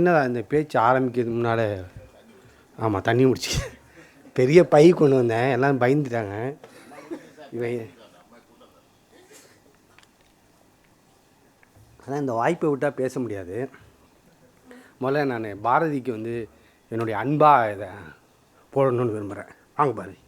என்னடா இந்த பேச்சு ஆரம்பிக்கிறதுக்கு முன்னால் ஆமாம் தண்ணி முடிச்சு பெரிய பை கொண்டு வந்தேன். எல்லாம் பயந்துட்டாங்க. இவன் அதான் இந்த வாய்ப்பை விட்டால் பேச முடியாது. முதல்ல நான் பாரதிக்கு வந்து என்னுடைய அன்பாக இதை போடணும்னு விரும்புகிறேன் வாங்க பாரதி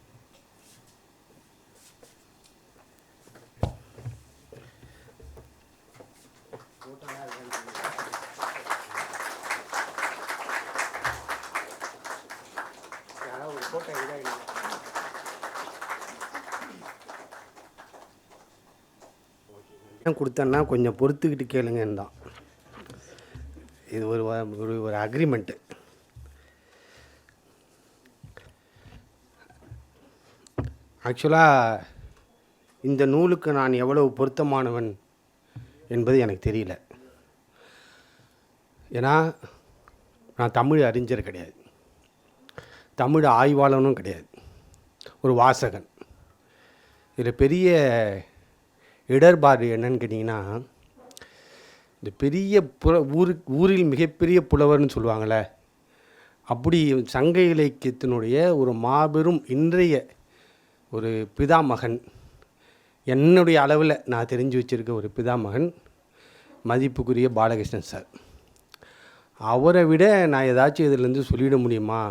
ஏன் கொடுத்தேன்னா கொஞ்சம் பொறுத்துக்கிட்டு கேளுங்கன்னு தான். இது ஒரு ஒரு ஒரு அக்ரிமெண்ட்டு ஆக்சுவலாக இந்த நூலுக்கு நான் எவ்வளவு பொருத்தமானவன் என்பது எனக்கு தெரியல. ஏன்னா நான் தமிழ் அறிஞர் கிடையாது. தமிழ் ஆய்வாளனும் கிடையாது. ஒரு வாசகன். இதில் பெரிய இடர்பாடு என்னன்னு கேட்டிங்கன்னா இந்த பெரிய புல ஊரு ஊரில் மிகப்பெரிய புலவர்னு சொல்லுவாங்கள்ல அப்படி சங்க இலக்கியத்தினுடைய ஒரு மாபெரும் இன்றைய ஒரு பிதாமகன் என்னுடைய அளவில் நான் தெரிஞ்சு வச்சுருக்க ஒரு பிதாமகன் மதிப்புக்குரிய பாலகிருஷ்ணன் சார். அவரை விட நான் ஏதாச்சும் இதிலேருந்து சொல்லிட முடியுமா?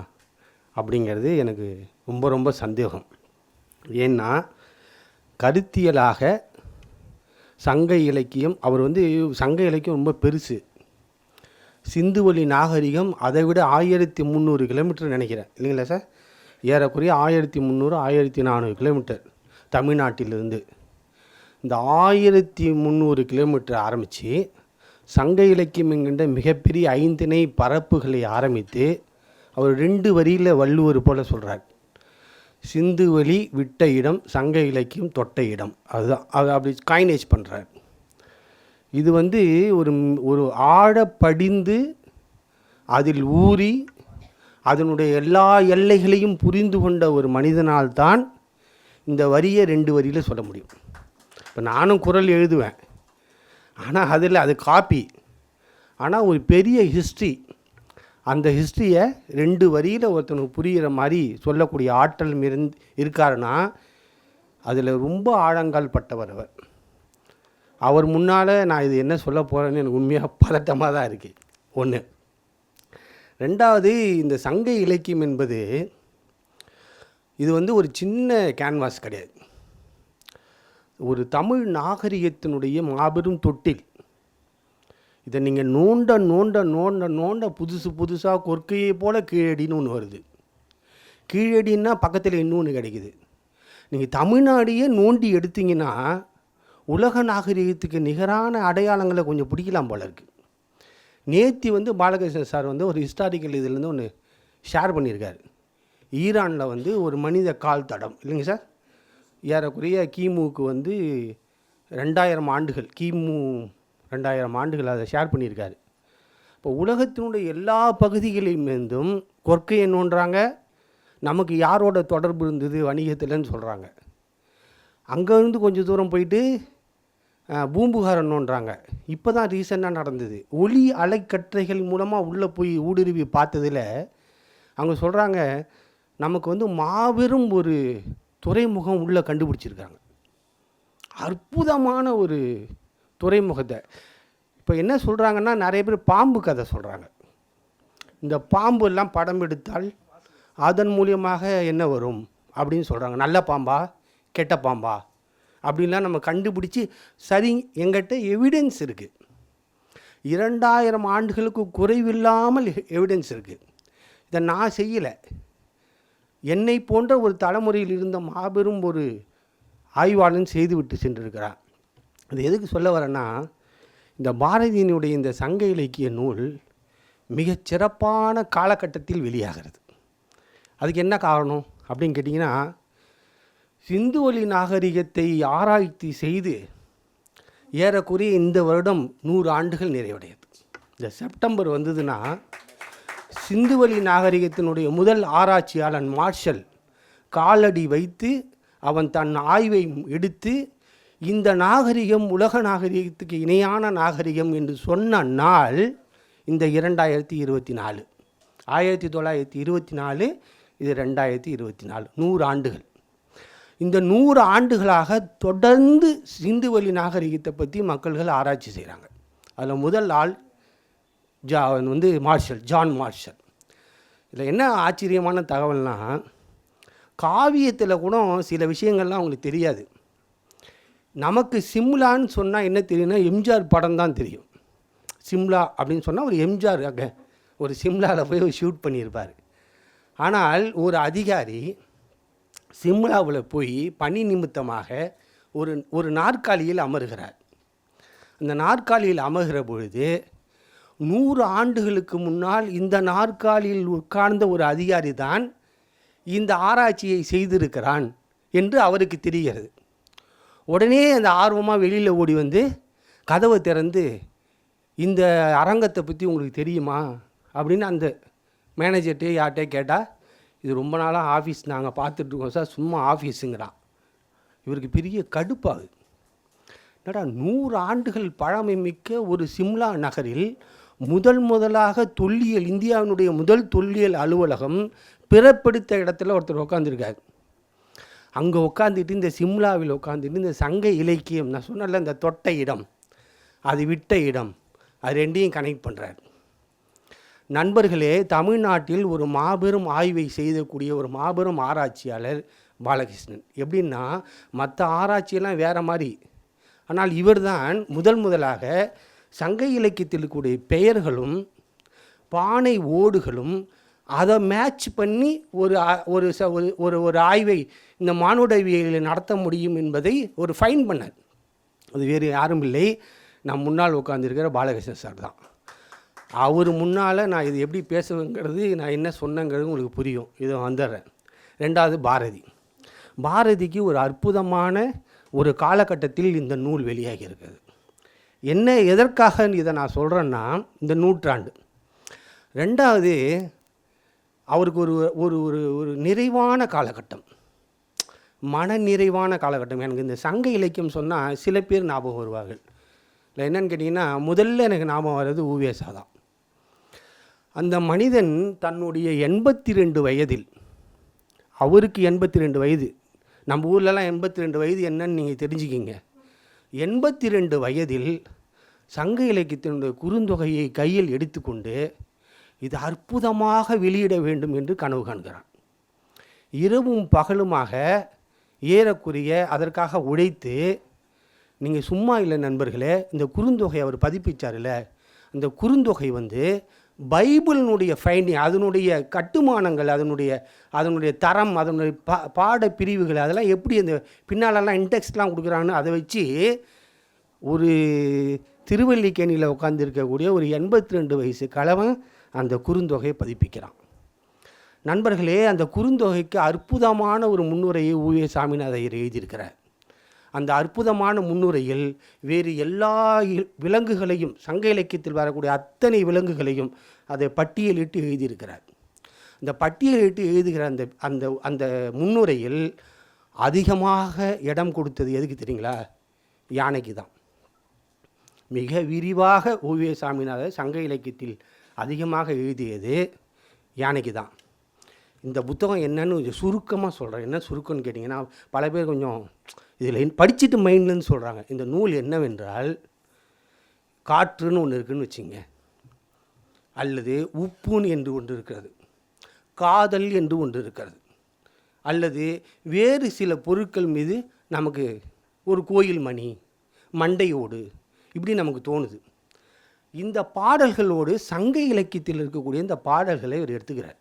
அப்படிங்கிறது எனக்கு ரொம்ப ரொம்ப சந்தேகம். ஏன்னா கருத்தியலாக சங்க இலக்கியம் அவர் வந்து சங்க இலக்கியம் ரொம்ப பெருசு. சிந்துவெளி நாகரிகம் அதை விட ஆயிரத்தி முந்நூறு கிலோமீட்டர் நினைக்கிறேன். இல்லைங்களா சார்? ஏறக்குறைய ஆயிரத்தி முந்நூறு ஆயிரத்தி நானூறு கிலோமீட்டர் தமிழ்நாட்டிலிருந்து. இந்த ஆயிரத்தி முந்நூறு கிலோமீட்டர் ஆரம்பித்து சங்க இலக்கியம் என்கின்ற மிகப்பெரிய ஐந்திணை பரப்புகளை ஆரம்பித்து அவர் ரெண்டு வரியில் வள்ளுவர் போல சொல்கிறார் சிந்துவெளி விட்ட இடம் சங்க இலக்கியம் தொட்ட இடம். அதுதான். அது அப்படி காயினேஜ் பண்ணுறார் இது வந்து ஒரு ஒரு ஆழ படிந்து அதில் ஊறி அதனுடைய எல்லா எல்லைகளையும் புரிந்து கொண்ட ஒரு மனிதனால் தான் இந்த வரியை ரெண்டு வரியில் சொல்ல முடியும். இப்போ நானும் குரல் எழுதுவேன். ஆனால் அதில் அது காப்பி ஆனால் ஒரு பெரிய ஹிஸ்ட்ரி அந்த ஹிஸ்ட்ரியை ரெண்டு வரியில் ஒருத்தனுக்கு புரிகிற மாதிரி சொல்லக்கூடிய ஆற்றல் இருந்து இருக்காருன்னா அதில் ரொம்ப ஆழங்கால் பட்டவர் அவர். அவர் முன்னால் நான் இது என்ன சொல்ல போகிறேன்னு எனக்கு உண்மையாக பதட்டமாக தான் இருக்குது ஒன்று ரெண்டாவது இந்த சங்க இலக்கியம் என்பது இது வந்து ஒரு சின்ன கேன்வாஸ் கிடையாது. ஒரு தமிழ் நாகரிகத்தினுடைய மாபெரும் தொட்டில். இதை நீங்கள் நோண்ட நோண்ட நோண்ட நோண்ட புதுசு புதுசாக கொற்கையை போல் கீழடின்னு ஒன்று வருது. கீழடின்னா பக்கத்தில் இன்னொன்று கிடைக்குது. நீங்கள் தமிழ்நாடையே நோண்டி எடுத்தீங்கன்னா உலக நாகரிகத்துக்கு நிகரான அடையாளங்களை கொஞ்சம் பிடிக்கலாம் போல இருக்குது நேத்தி வந்து பாலகிருஷ்ணன் சார் வந்து ஒரு ஹிஸ்டாரிக்கல் இதுலேருந்து ஒன்று ஷேர் பண்ணியிருக்காரு. ஈரானில் வந்து ஒரு மனித கால் தடம் இல்லைங்க சார்? ஏறக்குறைய கிமுக்கு வந்து ரெண்டாயிரம் ஆண்டுகள் கிமு ரெண்டாயிரம் ஆண்டுகள் அதை ஷேர் பண்ணியிருக்காரு. இப்போ உலகத்தினுடைய எல்லா பகுதிகளிலிருந்தும் இருந்தும் என்னன்றாங்க நோண்டுறாங்க நமக்கு யாரோட தொடர்பு இருந்தது வணிகத்தில்னு சொல்கிறாங்க அங்கேருந்து கொஞ்சம் தூரம் போயிட்டு அஹ், நோண்டுறாங்க இப்போ தான் ரீசெண்டாக நடந்தது. ஒளி அலைக்கற்றைகள் மூலமாக உள்ளே போய் ஊடுருவி பார்த்ததில் அவங்க சொல்கிறாங்க நமக்கு வந்து மாபெரும் ஒரு துறைமுகம் உள்ளே கண்டுபிடிச்சிருக்காங்க. அற்புதமான ஒரு துறைமுகத்தை. இப்போ என்ன சொல்கிறாங்கன்னா நிறைய பேர் பாம்பு கதை சொல்கிறாங்க இந்த பாம்பு எல்லாம் படம் எடுத்தால் அதன் மூலியமாக என்ன வரும் அப்படின்னு சொல்கிறாங்க நல்ல பாம்பா கெட்ட பாம்பா? அப்படின்லாம் நம்ம கண்டுபிடிச்சி சரி எங்கிட்ட எவிடன்ஸ் இருக்குது இரண்டாயிரம் ஆண்டுகளுக்கு குறைவில்லாமல் எவிடன்ஸ் இருக்குது இதை நான் செய்யலை. என்னை போன்ற ஒரு தலைமுறையில் இருந்த மாபெரும் ஒரு ஆய்வாளன் செய்துவிட்டு சென்றிருக்கிறான். அது எதுக்கு சொல்ல வரேன்னா இந்த பாரதியினுடைய இந்த சங்க இலக்கிய நூல் மிகச் சிறப்பான காலகட்டத்தில் வெளியாகிறது. அதுக்கு என்ன காரணம் அப்படின்னு கேட்டிங்கன்னா சிந்துவெளி நாகரிகத்தை ஆராய்ச்சி செய்து ஏறக்குறைய இந்த வருடம் நூறு ஆண்டுகள் நிறைவடையுது. இந்த செப்டம்பர் வந்ததுன்னா சிந்துவெளி நாகரிகத்தினுடைய முதல் ஆராய்ச்சியாளன் மார்ஷல் காலடி வைத்து அவன் தன் ஆய்வை எடுத்து இந்த நாகரிகம் உலக நாகரிகத்துக்கு இணையான நாகரிகம் என்று சொன்ன நாள் இந்த இரண்டாயிரத்தி இருபத்தி நாலு. ஆயிரத்தி தொள்ளாயிரத்தி இருபத்தி நாலு இது ரெண்டாயிரத்தி இருபத்தி நாலு. நூறு ஆண்டுகள். இந்த நூறு ஆண்டுகளாக தொடர்ந்து சிந்துவெளி நாகரிகத்தை பற்றி மக்கள்கள் ஆராய்ச்சி செய்கிறாங்க அதில் முதல் ஆள் ஜா வந்து மார்ஷல் ஜான் மார்ஷல். இதில் என்ன ஆச்சரியமான தகவல்னால் காவியத்தில் கூட சில விஷயங்கள்லாம் அவங்களுக்கு தெரியாது. நமக்கு சிம்லான்னு சொன்னால் என்ன தெரியும்னா எம்ஜிஆர் படம் தான் தெரியும். சிம்லா அப்படின்னு சொன்னால் ஒரு எம்ஜிஆர் அங்கே ஒரு சிம்லாவில் போய் ஷூட் பண்ணியிருப்பார். ஆனால் ஒரு அதிகாரி சிம்லாவில் போய் பணி நிமித்தமாக ஒரு ஒரு நாற்காலியில் அமர்கிறார். அந்த நாற்காலியில் அமர்கிற பொழுது நூறு ஆண்டுகளுக்கு முன்னால் இந்த நாற்காலியில் உட்கார்ந்த ஒரு அதிகாரி தான் இந்த ஆராய்ச்சியை செய்திருக்கிறான் என்று அவருக்கு தெரிகிறது. உடனே அந்த ஆர்வமாக வெளியில் ஓடி வந்து கதவை திறந்து இந்த அரங்கத்தை பற்றி உங்களுக்கு தெரியுமா? அப்படின்னு அந்த மேனேஜர்கிட்டே யார்கிட்டே கேட்டால் இது ரொம்ப நாளாக ஆஃபீஸ் நாங்கள் பார்த்துட்ருக்கோம் சார் சும்மா ஆஃபீஸுங்கிறான் இவருக்கு பெரிய கடுப்பாகுது என்னடா நூறு ஆண்டுகள் பழமை மிக்க ஒரு சிம்லா நகரில் முதல் முதலாக தொல்லியல் இந்தியாவினுடைய முதல் தொல்லியல் அலுவலகம் பிறப்படுத்த இடத்துல ஒருத்தர் உட்காந்துருக்காரு அங்கே உட்காந்துட்டு இந்த சிம்லாவில் உட்காந்துட்டு இந்த சங்க இலக்கியம் நான் சொன்னல இந்த தொட்ட இடம். அது விட்ட இடம். அது ரெண்டையும் கனெக்ட் பண்ணுறார் நண்பர்களே தமிழ்நாட்டில் ஒரு மாபெரும் ஆய்வை செய்யக்கூடிய ஒரு மாபெரும் ஆராய்ச்சியாளர் பாலகிருஷ்ணன். எப்படின்னா மற்ற ஆராய்ச்சியெல்லாம் வேறு மாதிரி. ஆனால் இவர்தான் முதல் முதலாக சங்க இலக்கியத்தில் கூடிய பெயர்களும் பானை ஓடுகளும் அதை மேட்ச் பண்ணி ஒரு ஒரு ச ஒரு ஒரு ஒரு ஆய்வை இந்த மானுடவியலில் நடத்த முடியும் என்பதை ஒரு ஃபைன் பண்ணார். அது வேறு யாரும் இல்லை. நான் முன்னால் உட்காந்துருக்கிற பாலகிருஷ்ணன் சார் தான். அவர் முன்னால் நான் இது எப்படி பேசுவேங்கிறது நான் என்ன சொன்னேங்கிறது உங்களுக்கு புரியும். இதை வந்துடுறேன். ரெண்டாவது பாரதி. பாரதிக்கு ஒரு அற்புதமான ஒரு காலகட்டத்தில் இந்த நூல் வெளியாகி இருக்குது என்ன எதற்காக இதை நான் சொல்கிறேன்னா இந்த நூற்றாண்டு. ரெண்டாவது அவருக்கு ஒரு ஒரு ஒரு ஒரு நிறைவான காலகட்டம். மன நிறைவான காலகட்டம். எனக்கு இந்த சங்க இலக்கியம் சொன்னால் சில பேர் ஞாபகம் வருவார்கள். இல்லை என்னன்னு கேட்டிங்கன்னா முதல்ல எனக்கு ஞாபகம் வர்றது ஊவேசா தான். அந்த மனிதன் தன்னுடைய எண்பத்தி ரெண்டு வயதில் அவருக்கு எண்பத்தி ரெண்டு வயது. நம்ம ஊர்லலாம் எண்பத்தி ரெண்டு வயது என்னன்னு நீங்கள் தெரிஞ்சுக்கிங்க. எண்பத்தி ரெண்டு வயதில் சங்க இலக்கியத்தினுடைய குறுந்தொகையை கையில் எடுத்துக்கொண்டு இது அற்புதமாக வெளியிட வேண்டும் என்று கனவு காண்கிறான். இரவும் பகலுமாக ஏறக்குறைய அதற்காக உழைத்து நீங்கள் சும்மா இல்லை நண்பர்களே இந்த குறுந்தொகை அவர் பதிப்பிச்சார்ல அந்த குறுந்தொகை வந்து பைபிளினுடைய ஃபைண்டிங் அதனுடைய கட்டுமானங்கள் அதனுடைய அதனுடைய தரம் அதனுடைய பா பாட பிரிவுகள் அதெல்லாம் எப்படி அந்த பின்னாலெல்லாம் இன்டெக்ஸ்ட்லாம் கொடுக்குறாங்கன்னு அதை வச்சு ஒரு திருவல்லிக்கேணியில் உட்காந்துருக்கக்கூடிய ஒரு எண்பத்தி ரெண்டு வயசு கலவன் அந்த குறுந்தொகையை பதிப்பிக்கிறான். நண்பர்களே அந்த குறுந்தொகைக்கு அற்புதமான ஒரு முன்னுரையை ஊவே சாமிநாதையர் எழுதியிருக்கிறார். அந்த அற்புதமான முன்னுரையில் வேறு எல்லா விலங்குகளையும் சங்க இலக்கியத்தில் வரக்கூடிய அத்தனை விலங்குகளையும் அதை பட்டியலிட்டு எழுதியிருக்கிறார். இந்த பட்டியலிட்டு எழுதுகிற அந்த அந்த அந்த முன்னுரையில் அதிகமாக இடம் கொடுத்தது எதுக்கு தெரியுங்களா? யானைக்கு தான் மிக விரிவாக ஓவிய சாமிநாதர் சங்க இலக்கியத்தில் அதிகமாக எழுதியது யானைக்கு தான். இந்த புத்தகம் என்னன்னு கொஞ்சம் சுருக்கமாக சொல்கிறேன் என்ன சுருக்கம்னு கேட்டிங்கன்னா பல பேர் கொஞ்சம் இதில் படிச்சுட்டு மைண்ட்லன்னு சொல்கிறாங்க இந்த நூல் என்னவென்றால் காற்றுன்னு ஒன்று இருக்குன்னு வச்சுங்க. அல்லது உப்புன்னு என்று ஒன்று இருக்கிறது. காதல் என்று ஒன்று இருக்கிறது. அல்லது வேறு சில பொருட்கள் மீது நமக்கு ஒரு கோயில் மணி மண்டையோடு இப்படி நமக்கு தோணுது. இந்த பாடல்களோடு சங்க இலக்கியத்தில் இருக்கக்கூடிய இந்த பாடல்களை இவர் எடுத்துக்கிறார்.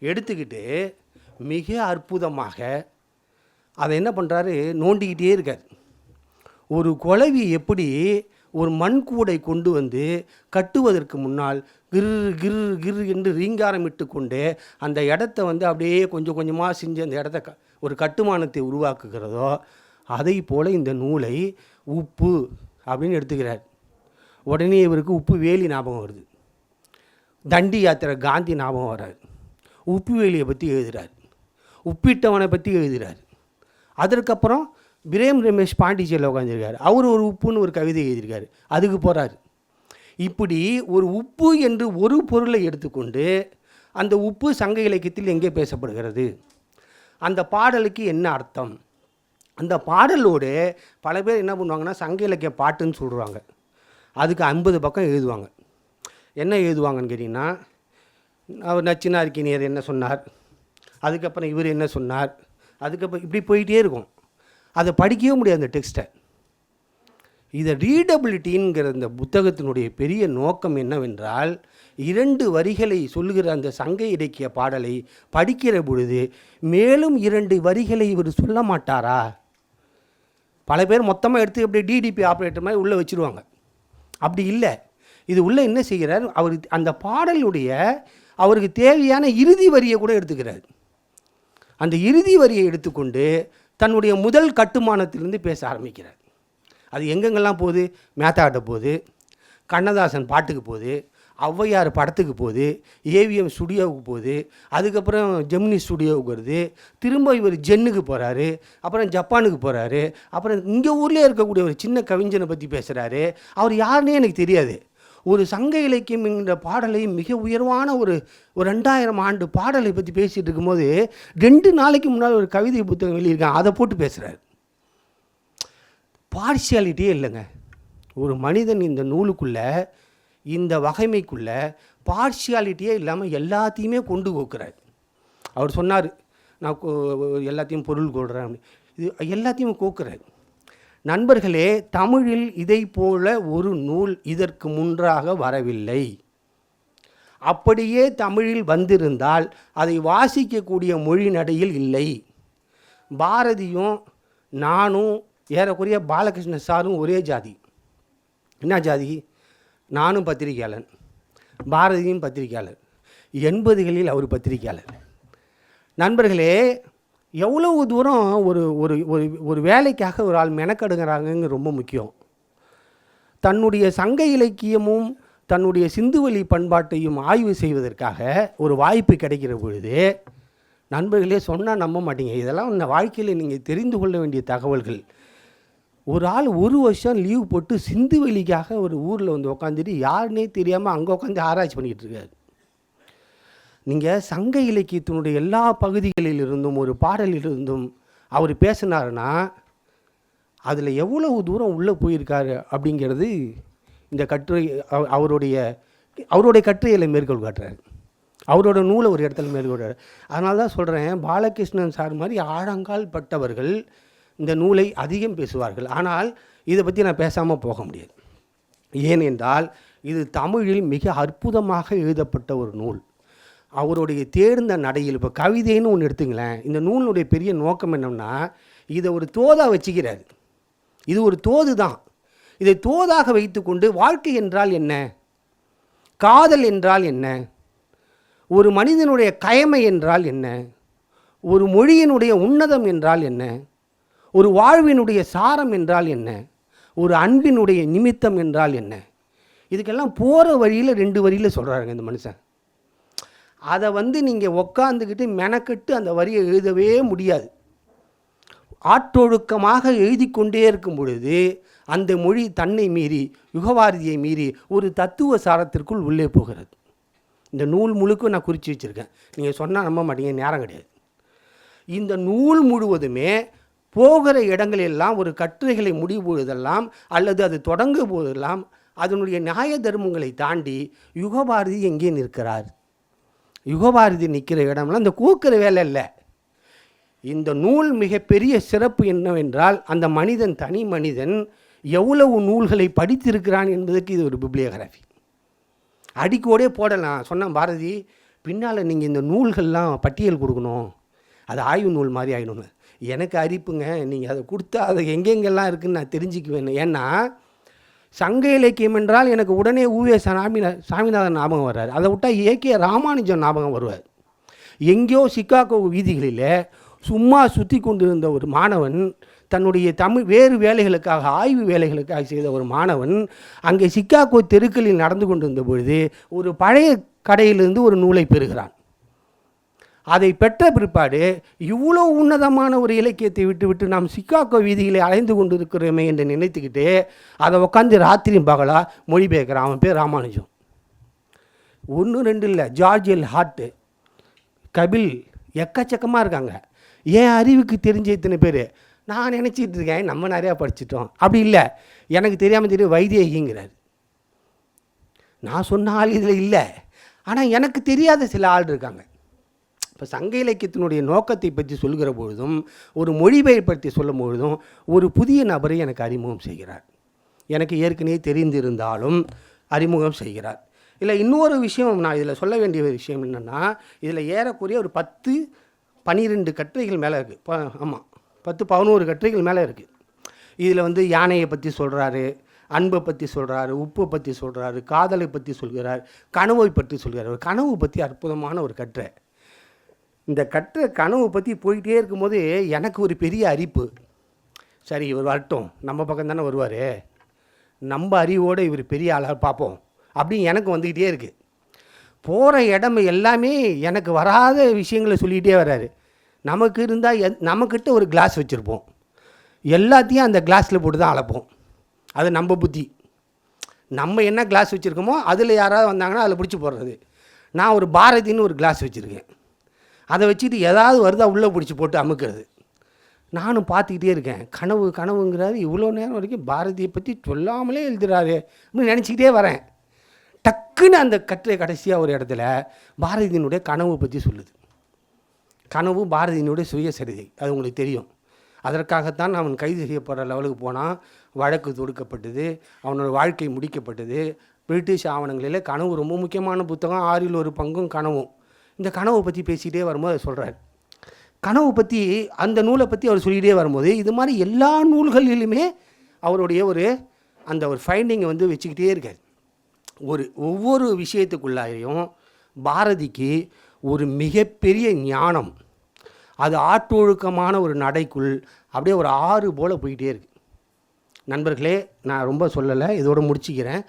எடுத்துக்கிட்டு மிக அற்புதமாக அதை என்ன பண்ணுறாரு நோண்டிக்கிட்டே இருக்கார். ஒரு குலவி எப்படி ஒரு மண் கூடை கொண்டு வந்து கட்டுவதற்கு முன்னால் கிரு கிரு கிரு என்று ரீங்காரமிட்டு கொண்டு அந்த இடத்த வந்து அப்படியே கொஞ்சம் கொஞ்சமாக செஞ்சு அந்த இடத்த க- ஒரு கட்டுமானத்தை உருவாக்குகிறதோ அதை போல் இந்த நூலை உப்பு அப்படின்னு எடுத்துக்கிறார். உடனே இவருக்கு உப்பு வேலி ஞாபகம் வருது. தண்டி யாத்திரை காந்தி ஞாபகம் வர்றார். உப்பு வேலியை பற்றி எழுதுகிறார் உப்பிட்டவனை பற்றி எழுதுகிறார் அதற்கப்புறம் பிரேம் ரமேஷ் பாண்டிச்சேரியில் உட்காந்துருக்காரு அவர் ஒரு உப்புன்னு ஒரு கவிதை எழுதியிருக்காரு. அதுக்கு போகிறாரு இப்படி ஒரு உப்பு என்று ஒரு பொருளை எடுத்துக்கொண்டு அந்த உப்பு சங்க இலக்கியத்தில் எங்கே பேசப்படுகிறது? அந்த பாடலுக்கு என்ன அர்த்தம்? அந்த பாடலோடு பல பேர் என்ன பண்ணுவாங்கன்னா சங்க இலக்கிய பாட்டுன்னு சொல்கிறாங்க அதுக்கு ஐம்பது பக்கம் எழுதுவாங்க. என்ன எழுதுவாங்கன்னு கேட்டிங்கன்னா அவர் நச்சினார்க்கினியர் என்ன சொன்னார்? அதுக்கப்புறம் இவர் என்ன சொன்னார்? அதுக்கப்புறம் இப்படி போயிட்டே இருக்கும். அதை படிக்கவே முடியாது அந்த டெக்ஸ்ட்டை இதை ரீடபிலிட்டிங்கிற இந்த புத்தகத்தினுடைய பெரிய நோக்கம் என்னவென்றால் இரண்டு வரிகளை சொல்லுகிற அந்த சங்க இலக்கிய பாடலை படிக்கிற பொழுது மேலும் இரண்டு வரிகளை இவர் சொல்ல மாட்டாரா? பல பேர் மொத்தமாக எடுத்து அப்படியே டிடிபி ஆப்ரேட்டர் மாதிரி உள்ளே வச்சுருவாங்க. அப்படி இல்லை. இது உள்ளே என்ன செய்கிறார்? அவர் அந்த பாடலுடைய அவருக்கு தேவையான இறுதி வரியை கூட எடுத்துக்கிறார். அந்த இறுதி வரியை எடுத்துக்கொண்டு தன்னுடைய முதல் கட்டுமானத்திலிருந்து பேச ஆரம்பிக்கிறார். அது எங்கெங்கெல்லாம் போகுது? மேத்தாட்ட போகுது கண்ணதாசன் பாட்டுக்கு போகுது ஔவையார் படத்துக்கு போகுது ஏவிஎம் ஸ்டுடியோவுக்கு போகுது அதுக்கப்புறம் ஜெமினி ஸ்டுடியோவுக்கு வருது திரும்ப இவர் ஜென்னுக்கு போகிறாரு அப்புறம் ஜப்பானுக்கு போகிறாரு அப்புறம் இங்கே ஊர்லேயே இருக்கக்கூடிய ஒரு சின்ன கவிஞனை பற்றி பேசுகிறாரு அவர் யாருன்னே எனக்கு தெரியாது. ஒரு சங்க இலக்கியம் என்கிற பாடலை மிக உயர்வான ஒரு ஒரு ரெண்டாயிரம் ஆண்டு பாடலை பற்றி பேசிகிட்டு இருக்கும்போது ரெண்டு நாளைக்கு முன்னால் ஒரு கவிதை புத்தகம் வெளியிருக்கேன் அதை போட்டு பேசுகிறார் பார்ஷியாலிட்டியே இல்லைங்க. ஒரு மனிதன் இந்த நூலுக்குள்ளே இந்த வகைமைக்குள்ளே பார்ஷியாலிட்டியே இல்லாமல் எல்லாத்தையுமே கொண்டு போக்குறார். அவர் சொன்னார் நான் எல்லாத்தையும் பொருள் கொள்கிறேன் அப்படின்னு. இது எல்லாத்தையும் கோக்குறார். நண்பர்களே தமிழில் இதை போல ஒரு நூல் இதற்கு முன்றாக வரவில்லை. அப்படியே தமிழில் வந்திருந்தால் அதை வாசிக்கக்கூடிய மொழி நடையில் இல்லை. பாரதியும் நானும் ஏறக்குறைய பாலகிருஷ்ண சாரும் ஒரே ஜாதி. என்ன ஜாதி? நானும் பத்திரிகையாளன் பாரதியும் பத்திரிகையாளர் எண்பதுகளில் அவர் பத்திரிகையாளர் நண்பர்களே எவ்வளவு தூரம் ஒரு ஒரு ஒரு ஒரு வேலைக்காக ஒரு ஆள் மெனக்கடுங்கிறாங்கங்க ரொம்ப முக்கியம். தன்னுடைய சங்க இலக்கியமும் தன்னுடைய சிந்துவெளி பண்பாட்டையும் ஆய்வு செய்வதற்காக ஒரு வாய்ப்பு கிடைக்கிற பொழுது நண்பர்களே சொன்னால் நம்ப மாட்டீங்க. இதெல்லாம் இந்த வாழ்க்கையில் நீங்கள் தெரிந்து கொள்ள வேண்டிய தகவல்கள். ஒரு ஆள் ஒரு வருஷம் லீவ் போட்டு சிந்துவெளிக்காக ஒரு ஊரில் வந்து உட்காந்துட்டு யாருன்னே தெரியாமல் அங்கே உட்காந்து ஆராய்ச்சி பண்ணிக்கிட்டு இருக்காரு. நீங்கள் சங்க இலக்கியத்தினுடைய எல்லா பகுதிகளில் இருந்தும் ஒரு பாடலில் இருந்தும் அவர் பேசினாருன்னா அதில் எவ்வளவு தூரம் உள்ளே போயிருக்காரு அப்படிங்கிறது இந்த கட்டுரை அவ- அவருடைய அவருடைய கட்டுரையில் மேற்கோள் காட்டுறாரு. அவரோட நூலை ஒரு இடத்துல மேற்கொள்றாரு அதனால தான் சொல்கிறேன் பாலகிருஷ்ணன் சார் மாதிரி ஆழங்கால் பட்டவர்கள் இந்த நூலை அதிகம் பேசுவார்கள். ஆனால் இதை பற்றி நான் பேசாமல் போக முடியாது. ஏனென்றால் இது தமிழில் மிக அற்புதமாக எழுதப்பட்ட ஒரு நூல். அவருடைய தேர்ந்த நடையில் இப்போ கவிதைன்னு ஒன்று எடுத்துங்களேன். இந்த நூலினுடைய பெரிய நோக்கம் என்னென்னா இதை ஒரு தோதாக வச்சுக்கிறார். இது ஒரு தோது தான். இதை தோதாக வைத்துக்கொண்டு வாழ்க்கை என்றால் என்ன? காதல் என்றால் என்ன? ஒரு மனிதனுடைய கயமை என்றால் என்ன? ஒரு மொழியினுடைய உன்னதம் என்றால் என்ன? ஒரு வாழ்வினுடைய சாரம் என்றால் என்ன? ஒரு அன்பினுடைய நிமித்தம் என்றால் என்ன? இதுக்கெல்லாம் போகிற வழியில் ரெண்டு வரியில் சொல்கிறாருங்க இந்த மனுஷன். அதை வந்து நீங்கள் உக்காந்துக்கிட்டு மெனக்கெட்டு அந்த வரியை எழுதவே முடியாது. ஆற்றொழுக்கமாக எழுதி கொண்டே இருக்கும் பொழுது அந்த மொழி தன்னை மீறி யுகவாரதியை மீறி ஒரு தத்துவ சாரத்திற்குள் உள்ளே போகிறது. இந்த நூல் முழுக்க நான் குறித்து வச்சுருக்கேன். நீங்கள் சொன்னால் நம்ப மாட்டீங்க நேரம் கிடையாது. இந்த நூல் முழுவதுமே போகிற இடங்களெல்லாம் ஒரு கட்டுரைகளை முடிவு அல்லது அது தொடங்கும் போதெல்லாம் அதனுடைய நியாய தர்மங்களை தாண்டி யுகபாரதி எங்கே நிற்கிறார்? யுகபாரதி நிற்கிற இடம்லாம் அந்த கூக்குற வேலை இல்லை. இந்த நூல் மிகப்பெரிய சிறப்பு என்னவென்றால் அந்த மனிதன் தனி மனிதன் எவ்வளவு நூல்களை படித்திருக்கிறான் என்பதற்கு இது ஒரு பிப்ளியோகிராஃபி அடிக்கோடே போடலாம். சொன்னான் பாரதி பின்னால் நீங்கள் இந்த நூல்கள்லாம் பட்டியல் கொடுக்கணும். அது ஆய்வு நூல் மாதிரி ஆயிடுங்க எனக்கு அரிப்புங்க. நீங்கள் அதை கொடுத்தா அது எங்கெங்கெல்லாம் இருக்குதுன்னு நான் தெரிஞ்சுக்குவேன். ஏன்னா சங்க இலக்கியம் என்றால் எனக்கு உடனே ஊவே சாமிநா சாமிநாதன் ஞாபகம் வர்றார். அதை விட்டால் ஏகே ராமானுஜன் ஞாபகம் வருவார். எங்கேயோ சிக்காகோ வீதிகளில் சும்மா சுற்றி கொண்டிருந்த ஒரு மாணவன் தன்னுடைய தமிழ் வேறு வேலைகளுக்காக ஆய்வு வேலைகளுக்காக செய்த ஒரு மாணவன் அங்கே சிக்காகோ தெருக்களில் நடந்து கொண்டிருந்த பொழுது ஒரு பழைய கடையிலிருந்து ஒரு நூலை பெறுகிறான். அதை பெற்ற பிற்பாடு இவ்வளோ உன்னதமான ஒரு இலக்கியத்தை விட்டுவிட்டு நாம் சிக்காகோ வீதிகளை அலைந்து கொண்டு இருக்கிறோமே என்று நினைத்துக்கிட்டு அதை உட்காந்து ராத்திரியும் பகலாக மொழிபெயர்க்கிறான். அவன் பேர் ராமானுஜம். ஒன்று ரெண்டு இல்லை ஜார்ஜ் எல் ஹார்ட்டு கபில் எக்கச்சக்கமாக இருக்காங்க. ஏன் அறிவுக்கு தெரிஞ்ச இத்தனை பேர். நான் நினச்சிட்டு இருக்கேன் நம்ம நிறையா படிச்சிட்டோம். அப்படி இல்லை எனக்கு தெரியாமல் தெரியும் வைதேகிங்கிறார் நான் சொன்ன ஆள் இதில் இல்லை. ஆனால் எனக்கு தெரியாத சில ஆள் இருக்காங்க. இப்போ சங்க இலக்கியத்தினுடைய நோக்கத்தை பற்றி சொல்கிற பொழுதும் ஒரு மொழிபெயர் பற்றி சொல்லும் பொழுதும் ஒரு புதிய நபரை எனக்கு அறிமுகம் செய்கிறார். எனக்கு ஏற்கனவே தெரிந்திருந்தாலும் அறிமுகம் செய்கிறார். இல்லை இன்னொரு விஷயம் நான் இதில் சொல்ல வேண்டிய ஒரு விஷயம் என்னென்னா இதில் ஏறக்குறைய ஒரு பத்து பன்னிரெண்டு கட்டுரைகள் மேலே இருக்குது ஆமாம் பத்து பதினோரு கட்டுரைகள் மேலே இருக்குது இதில் வந்து யானையை பற்றி சொல்கிறாரு அன்பை பற்றி சொல்கிறாரு உப்பை பற்றி சொல்கிறாரு காதலை பற்றி சொல்கிறார் கனவை பற்றி சொல்கிறார். ஒரு கனவு பற்றி அற்புதமான ஒரு கட்டுரை. இந்த கட்டுற கனவு பற்றி போயிட்டே இருக்கும்போது எனக்கு ஒரு பெரிய அரிப்பு சரி இவர் வரட்டும். நம்ம பக்கம் தானே வருவார். நம்ம அறிவோடு இவர் பெரிய ஆளாக பார்ப்போம். அப்படின்னு எனக்கு வந்துக்கிட்டே இருக்குது போகிற இடம் எல்லாமே எனக்கு வராத விஷயங்களை சொல்லிகிட்டே வர்றாரு. நமக்கு இருந்தால் எத் நம்மக்கிட்ட ஒரு கிளாஸ் வச்சுருப்போம். எல்லாத்தையும் அந்த கிளாஸில் போட்டு தான் அளப்போம். அது நம்ம புத்தி. நம்ம என்ன கிளாஸ் வச்சுருக்கோமோ அதில் யாராவது வந்தாங்கன்னா அதில் பிடிச்சி போடுறது. நான் ஒரு பாரதின்னு ஒரு கிளாஸ் வச்சுருக்கேன். அதை வச்சுட்டு ஏதாவது வருதா உள்ளே பிடிச்சி போட்டு அமுக்கிறது. நானும் பார்த்துக்கிட்டே இருக்கேன். கனவு கனவுங்கிறாரு. இவ்வளோ நேரம் வரைக்கும் பாரதியை பற்றி சொல்லாமலே எழுதுறாரு அப்படின்னு நினச்சிக்கிட்டே வரேன். டக்குன்னு அந்த கட்டுரை கடைசியாக ஒரு இடத்துல பாரதியினுடைய கனவு பற்றி சொல்லுது. கனவு பாரதியினுடைய சுயசரிதை அது உங்களுக்கு தெரியும். அதற்காகத்தான் அவன் கைது செய்யப்படுற லெவலுக்கு போனான் வழக்கு தொடுக்கப்பட்டது அவனோட வாழ்க்கை முடிக்கப்பட்டது. பிரிட்டிஷ் ஆவணங்களில் கனவு ரொம்ப முக்கியமான புத்தகம். ஆறில் ஒரு பங்கும் கனவும். இந்த கனவை பற்றி பேசிகிட்டே வரும்போது அதை சொல்கிறார் கனவு பற்றி அந்த நூலை பற்றி அவர் சொல்லிக்கிட்டே வரும்போது இது மாதிரி எல்லா நூல்களிலுமே அவருடைய ஒரு அந்த ஒரு ஃபைண்டிங்கை வந்து வச்சுக்கிட்டே இருக்கார். ஒரு ஒவ்வொரு விஷயத்துக்குள்ளாரையும் பாரதிக்கு ஒரு மிகப்பெரிய ஞானம் அது ஆட்டொழுக்கமான ஒரு நடைக்குள் அப்படியே ஒரு ஆறு போல் போயிட்டே இருக்கு. நண்பர்களே நான் ரொம்ப சொல்லலை இதோடு முடிச்சுக்கிறேன்.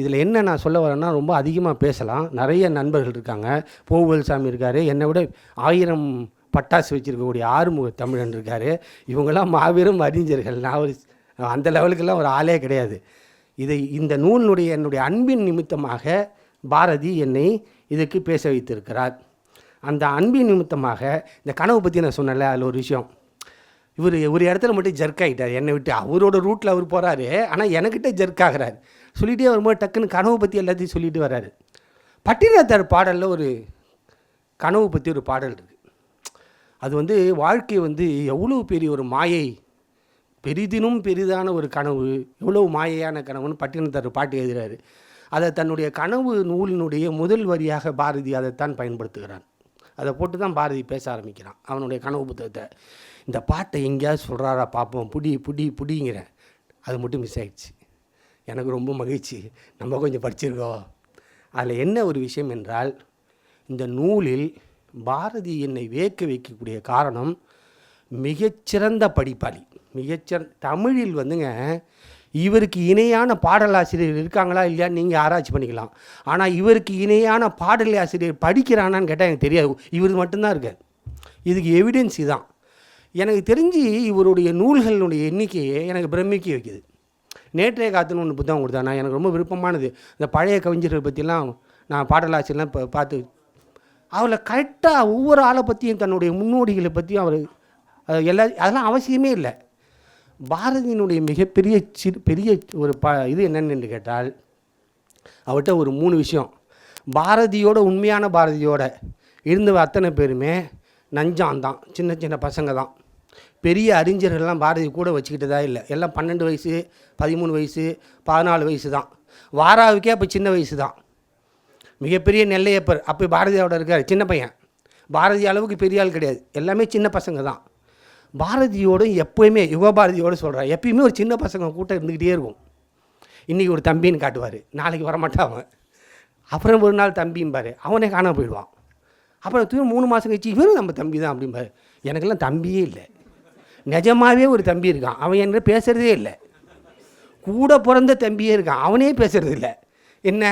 இதில் என்ன நான் சொல்ல வரேன்னா ரொம்ப அதிகமாக பேசலாம். நிறைய நண்பர்கள் இருக்காங்க. போவல் சாமி இருக்கார். என்னை விட ஆயிரம் பட்டாசு வச்சுருக்கக்கூடிய ஆறுமுக தமிழன் இருக்கார். இவங்கெல்லாம் மாபெரும் அறிஞர்கள். நான் ஒரு அந்த லெவலுக்கெல்லாம் ஒரு ஆளே கிடையாது. இதை இந்த நூலினுடைய என்னுடைய அன்பின் நிமித்தமாக பாரதி என்னை இதுக்கு பேச வைத்திருக்கிறார். அந்த அன்பின் நிமித்தமாக இந்த கனவு பற்றி நான் சொன்னேன்ல அதில் ஒரு விஷயம். இவர் ஒரு இடத்துல மட்டும் ஜர்க் ஆகிட்டார் என்னை விட்டு அவரோட ரூட்டில் அவர் போகிறாரு ஆனால் எனக்கிட்ட ஜர்க் ஆகிறார். சொல்லிகிட்டே வரும்போது டக்குன்னு கனவு பற்றி எல்லாத்தையும் சொல்லிட்டு வர்றாரு பட்டினத்தார் பாடலில் ஒரு கனவு பற்றி ஒரு பாடல் இருக்குது அது வந்து வாழ்க்கை வந்து எவ்வளோ பெரிய ஒரு மாயை பெரிதினும் பெரிதான ஒரு கனவு எவ்வளோ மாயையான கனவுன்னு பட்டினத்தார் பாட்டு எழுதுகிறாரு அதை தன்னுடைய கனவு நூலினுடைய முதல் வரியாக பாரதி அதைத்தான் பயன்படுத்துகிறான். அதை போட்டு தான் பாரதி பேச ஆரம்பிக்கிறான் அவனுடைய கனவு புத்தகத்தை. இந்த பாட்டை எங்கேயாவது சொல்கிறாரா பார்ப்போம் புடி புடி புடிங்கிறேன் அது மட்டும் மிஸ் ஆகிடுச்சு எனக்கு ரொம்ப மகிழ்ச்சி. நம்ம கொஞ்சம் படிச்சிருக்கோம். அதில் என்ன ஒரு விஷயம் என்றால் இந்த நூலில் பாரதி என்னை வேக்க வைக்கக்கூடிய காரணம் மிகச்சிறந்த படிப்பாளி. மிகச்சிறந்த தமிழில் வந்துங்க இவருக்கு இணையான பாடலாசிரியர் இருக்காங்களா இல்லையா நீங்கள் ஆராய்ச்சி பண்ணிக்கலாம். ஆனால் இவருக்கு இணையான பாடல் ஆசிரியர் படிக்கிறானான்னு கேட்டால் எனக்கு தெரியாது. இவர் மட்டும்தான் இருக்கார். இதுக்கு எவிடென்ஸ் இதுதான் எனக்கு தெரிஞ்சு இவருடைய நூல்களினுடைய எண்ணிக்கையை எனக்கு பிரமிக்க வைக்குது. நேற்றைய காத்துன்னு ஒன்று புத்தகம் கொடுத்தானா? எனக்கு ரொம்ப விருப்பமானது. இந்த பழைய கவிஞர்கள் பற்றிலாம் நான் பாடலாசிரியர்லாம் இப்போ பார்த்து அவளை கரெக்டாக ஒவ்வொரு ஆளை பற்றியும் தன்னுடைய முன்னோடிகளை பற்றியும் அவர் எல்லா அதெல்லாம் அவசியமே இல்லை. பாரதியினுடைய மிகப்பெரிய சிறு பெரிய ஒரு ப இது என்னன்னு கேட்டால் அவர்கிட்ட ஒரு மூணு விஷயம். பாரதியோட உண்மையான பாரதியோட இருந்த அத்தனை பேருமே நஞ்சான் தான். சின்ன சின்ன பசங்க தான். பெரிய அறிஞர்கள்லாம் பாரதி கூட வச்சுக்கிட்டதா இல்லை. எல்லாம் பன்னெண்டு வயசு பதிமூணு வயசு பதினாலு வயசு தான். வாராவுக்கே அப்போ சின்ன வயசு தான். மிகப்பெரிய நெல்லையப்பர். அப்போ பாரதியோட இருக்கார் சின்ன பையன். பாரதி அளவுக்கு பெரிய ஆள் கிடையாது. எல்லாமே சின்ன பசங்க தான். பாரதியோடும் எப்போயுமே யுகபாரதியோடு சொல்கிறேன் எப்பயுமே ஒரு சின்ன பசங்க கூட்டம் இருந்துக்கிட்டே இருக்கும். இன்றைக்கி ஒரு தம்பின்னு காட்டுவார். நாளைக்கு வரமாட்டான் அவன். அப்புறம் ஒரு நாள் தம்பிம்பார். அவனே காணாமல் போயிடுவான். அப்புறம் திரும்ப மூணு மாதம் கழிச்சு இவரும் நம்ம தம்பி தான் அப்படிம்பாரு. எனக்கெல்லாம் தம்பியே இல்லை. நிஜமாகவே ஒரு தம்பி இருக்கான். அவன் என்ன பேசுகிறதே இல்லை. கூட பிறந்த தம்பியே இருக்கான். அவனே பேசுகிறது இல்லை. என்ன?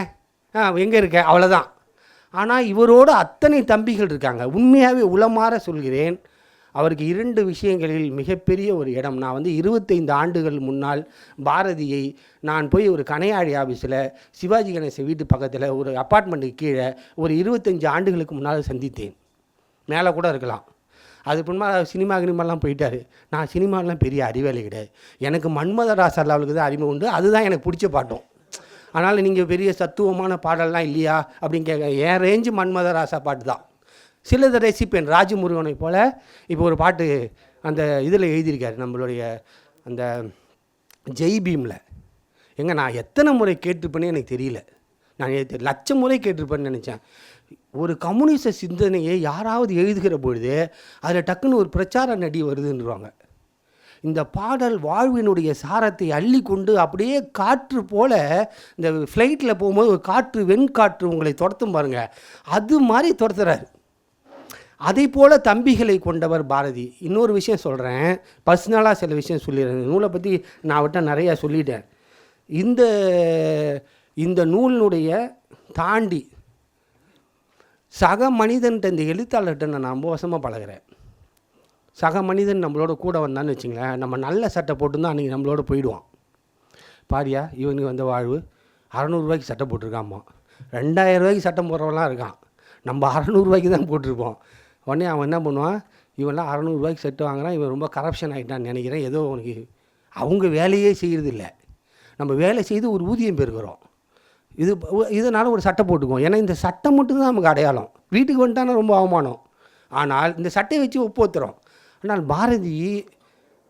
ஆ எங்கே இருக்க? அவ்வளோதான் ஆனால் இவரோட அத்தனை தம்பிகள் இருக்காங்க. உண்மையாகவே உளமாற சொல்கிறேன். அவருக்கு இரண்டு விஷயங்களில் மிகப்பெரிய ஒரு இடம். நான் வந்து இருபத்தைந்து ஆண்டுகள் முன்னால் பாரதியை நான் போய் ஒரு கனையாழி ஆஃபீஸில் சிவாஜி கணேசன் வீட்டு பக்கத்தில் ஒரு அப்பார்ட்மெண்ட்டுக்கு கீழே ஒரு இருபத்தஞ்சு ஆண்டுகளுக்கு முன்னால் சந்தித்தேன். மேலே கூட இருக்கலாம். அது பின்மா சினிமா கினிமாலாம் போயிட்டார். நான் சினிமாலாம் பெரிய அறிவாளி கிடையாது. எனக்கு மன்மதராச லெவலுக்கு தான் அறிமுகம் உண்டு. அதுதான் எனக்கு பிடிச்ச பாட்டும். அதனால் நீங்கள் பெரிய சத்துவமான பாடல்லாம் இல்லையா அப்படின்னு கேட்க என் ரேஞ்சு மன்மதராசா பாட்டு தான். சிலதை ரசிப்பேன். ராஜமுருகனை போல் இப்போ ஒரு பாட்டு அந்த இதில் எழுதியிருக்காரு நம்மளுடைய அந்த ஜெய் பீமில். எங்க நான் எத்தனை முறை கேட்டிருப்பேன்னு எனக்கு தெரியல. நான் லட்சம் முறை கேட்டிருப்பேன்னு நினச்சேன். ஒரு கம்யூனிச சிந்தனையை யாராவது எழுதுகிற பொழுது அதில் டக்குன்னு ஒரு பிரச்சார நடி வருதுன்றாங்க இந்த பாடல் வாழ்வினுடைய சாரத்தை அள்ளி கொண்டு அப்படியே காற்று போல இந்த ஃப்ளைட்டில் போகும்போது ஒரு காற்று வெண்காற்று உங்களை துரத்தும் பாருங்கள் அது மாதிரி துரத்துறாரு. அதே போல் தம்பிகளை கொண்டவர் பாரதி. இன்னொரு விஷயம் சொல்கிறேன் பர்சனலாக சில விஷயம் சொல்லிடுறேன். நூலை பற்றி நான் விட்டால் நிறையா சொல்லிட்டேன். இந்த இந்த நூலினுடைய தாண்டி சக மனிதன்ட்ட இந்த எழுத்தாளர்கிட்ட நான் ரொம்ப வருஷமாக பழகுறேன். சக மனிதன் நம்மளோட கூட வந்தான்னு வச்சுங்களேன் நம்ம நல்ல சட்டை போட்டுருந்தா அன்றைக்கி நம்மளோட போயிடுவான். பாரியா இவனுக்கு வந்த வாழ்வு அறநூறுரூவாய்க்கு சட்டை போட்டிருக்காம்மா. ரெண்டாயிரம் ரூபாய்க்கு சட்டம் போடுறவெல்லாம் இருக்கான். நம்ம அறநூறுவாய்க்கு தான் போட்டிருப்போம். உடனே அவன் என்ன பண்ணுவான்? இவன்லாம் அறநூறுவாய்க்கு செட்டு வாங்குறான் இவன் ரொம்ப கரப்ஷன் ஆகிட்டான்னு நினைக்கிறேன். ஏதோ அவனுக்கு அவங்க வேலையே செய்கிறதில்ல நம்ம வேலை செய்து ஒரு ஊதியம் பெறுகிறோம். இது இதனால் ஒரு சட்டை போட்டுக்குவோம். ஏன்னா இந்த சட்டை மட்டும்தான் நமக்கு அடையாளம். வீட்டுக்கு வந்துட்டானா ரொம்ப அவமானம். ஆனால் இந்த சட்டையை வச்சு ஒப்போத்துறோம். ஆனால் பாரதி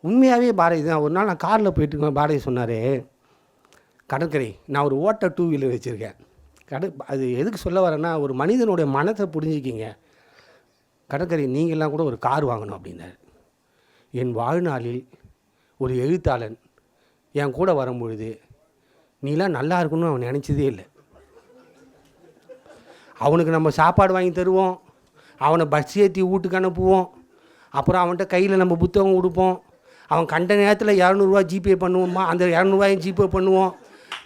உண்மையாகவே பாரதி தான் ஒரு நாள் நான் காரில் போயிட்டு பாரதி சொன்னார் கடற்கரை நான் ஒரு ஓட்ட டூ வீலர் வச்சுருக்கேன். கட அது எதுக்கு சொல்ல வரேன்னா ஒரு மனிதனுடைய மனத்தை புரிஞ்சுக்கிங்க. கடற்கரை நீங்கள்லாம் கூட ஒரு கார் வாங்கணும் அப்படின்னாரு. என் வாழ்நாளில் ஒரு எழுத்தாளன் என் கூட வரும்பொழுது நீலாம் நல்லா இருக்கணும்னு அவன் நினச்சதே இல்லை. அவனுக்கு நம்ம சாப்பாடு வாங்கி தருவோம். அவனை பஸ் ஏற்றி வீட்டுக்கு அனுப்புவோம். அப்புறம் அவன்கிட்ட கையில் நம்ம புத்தகம் கொடுப்போம். அவன் கண்ட நேரத்தில் இரநூறுவா ஜிபே பண்ணுவோமா அந்த இரநூறுவாயும் ஜிபே பண்ணுவோம்.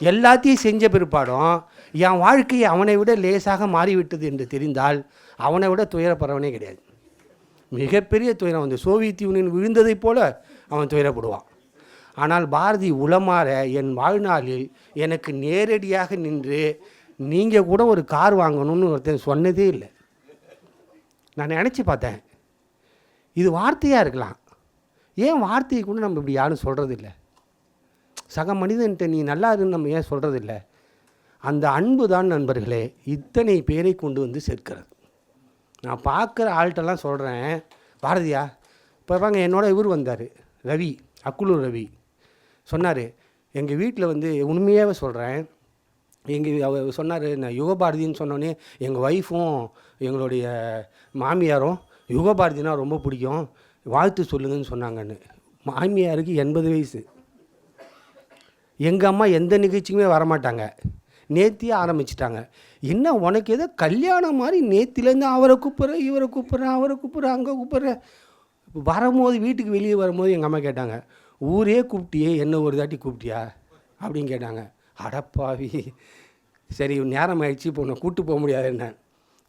எல்லாத்தையும் செஞ்ச பிற்பாடும் என் வாழ்க்கை அவனை விட லேசாக மாறிவிட்டது என்று தெரிந்தால் அவனை விட துயரப்படுறவனே கிடையாது. மிகப்பெரிய துயரம் வந்து சோவியத் யூனியன் விழுந்ததைப் போல அவன் துயரப்படுவான். ஆனால் பாரதி உளமாற என் வாழ்நாளில் எனக்கு நேரடியாக நின்று நீங்கள் கூட ஒரு கார் வாங்கணும்னு ஒருத்தன் சொன்னதே இல்லை. நான் நினச்சி பார்த்தேன். இது வார்த்தையாக இருக்கலாம். ஏன் வார்த்தையை கூட நம்ம இப்படி யாரும் சொல்கிறதில்ல சக மனிதன்கிட்ட நீ நல்லா இருக்குன்னு நம்ம ஏன் சொல்கிறதில்ல அந்த அன்பு தான் நண்பர்களே இத்தனை பேரை கொண்டு வந்து சேர்க்கிறது. நான் பார்க்குற ஆள்கிட்டலாம் சொல்கிறேன் பாரதியா இப்போ பாங்க என்னோட இவர் வந்தார் ரவி அக்குலூர் ரவி. சொன்னார் எங்கள் வீட்டில் வந்து உண்மையாகவே சொல்கிறேன் எங்கள் அவர் சொன்னார் நான் யுகபாரதின்னு சொன்னோன்னே எங்கள் ஒய்ஃபும் எங்களுடைய மாமியாரும் யுகபாரதினா ரொம்ப பிடிக்கும். வாழ்த்து சொல்லுங்கன்னு சொன்னாங்கன்னு. மாமியாருக்கு எண்பது வயசு. எங்கள் அம்மா எந்த நிகழ்ச்சிக்குமே வரமாட்டாங்க. நேத்தியே ஆரம்பிச்சிட்டாங்க. என்ன உனக்கு ஏதோ கல்யாணம் மாதிரி நேத்திலேருந்து அவரை கூப்பிட்றேன் இவரை கூப்பிட்றேன் அவரை கூப்பிட்றேன் அங்கே கூப்பிட்றேன் வரும்போது வீட்டுக்கு வெளியே வரும்போது எங்கள் அம்மா கேட்டாங்க ஊரே கூப்பிட்டியே என்ன ஒரு தாட்டி கூப்பிட்டியா? அப்படின்னு கேட்டாங்க. அடப்பாவி சரி நேரம் ஆயிடுச்சு இப்போ உன்னை கூப்பிட்டு போக முடியாது என்ன?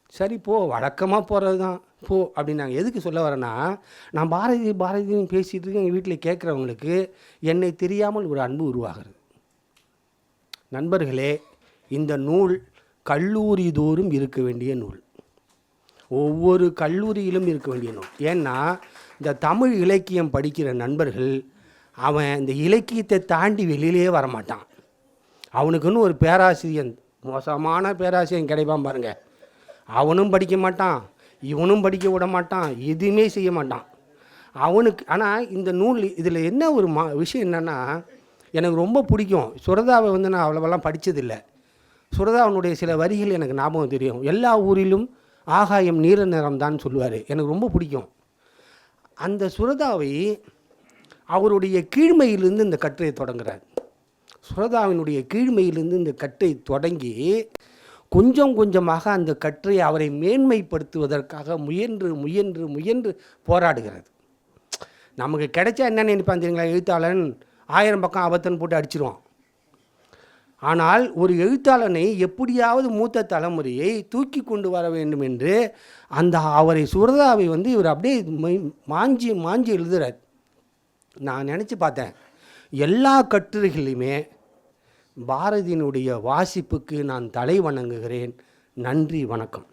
சரி போ வழக்கமாக போகிறது தான் போ அப்படின்னாங்க. எதுக்கு சொல்ல வரேன்னா நான் பாரதி பாரதின்னு பேசிகிட்டு இருக்கேன் எங்கள் வீட்டில் கேட்குறவங்களுக்கு என்னை தெரியாமல் ஒரு அன்பு உருவாகிறது. நண்பர்களே இந்த நூல் கல்லூரி தோறும் இருக்க வேண்டிய நூல். ஒவ்வொரு கல்லூரியிலும் இருக்க வேண்டிய நூல். ஏன்னா இந்த தமிழ் இலக்கியம் படிக்கிற நண்பர்கள் அவன் இந்த இலக்கியத்தை தாண்டி வெளியிலே வரமாட்டான். அவனுக்குன்னு ஒரு பேராசிரியன் மோசமான பேராசிரியன் கிடைப்பான் பாருங்கள் அவனும் படிக்க மாட்டான் இவனும் படிக்க விட மாட்டான் எதுவுமே செய்ய மாட்டான். அவனுக்கு ஆனால் இந்த நூல் இதில் என்ன ஒரு மா விஷயம் என்னென்னா எனக்கு ரொம்ப பிடிக்கும். சுரதாவை வந்து நான் அவ்வளோவெல்லாம் படித்ததில்லை சுரதாவனுடைய சில வரிகள் எனக்கு ஞாபகம் தெரியும். எல்லா ஊரிலும் ஆகாயம் நீர நிறம் தான் சொல்லுவார். எனக்கு ரொம்ப பிடிக்கும். அந்த சுரதாவை அவருடைய கீழ்மையிலிருந்து இந்த கட்டுரையை தொடங்குறார். சுரதாவினுடைய கீழ்மையிலிருந்து இந்த கட்டை தொடங்கி கொஞ்சம் கொஞ்சமாக அந்த கற்றை அவரை மேன்மைப்படுத்துவதற்காக முயன்று முயன்று முயன்று போராடுகிறது. நமக்கு கிடைச்சா என்ன நினைப்பான் தெரியுங்களா? எழுத்தாளன் ஆயிரம் பக்கம் அபத்தன் போட்டு அடிச்சிருவான். ஆனால் ஒரு எழுத்தாளனை எப்படியாவது மூத்த தலைமுறையை தூக்கி கொண்டு வர வேண்டும் என்று அந்த அவரை சுரதாவை வந்து இவர் அப்படியே மை- மாஞ்சி மாஞ்சி எழுதுறார். நான் நினச்சி பார்த்தேன். எல்லா கட்டுரைகளையுமே பாரதியினுடைய வாசிப்புக்கு நான் தலை வணங்குகிறேன். நன்றி வணக்கம்.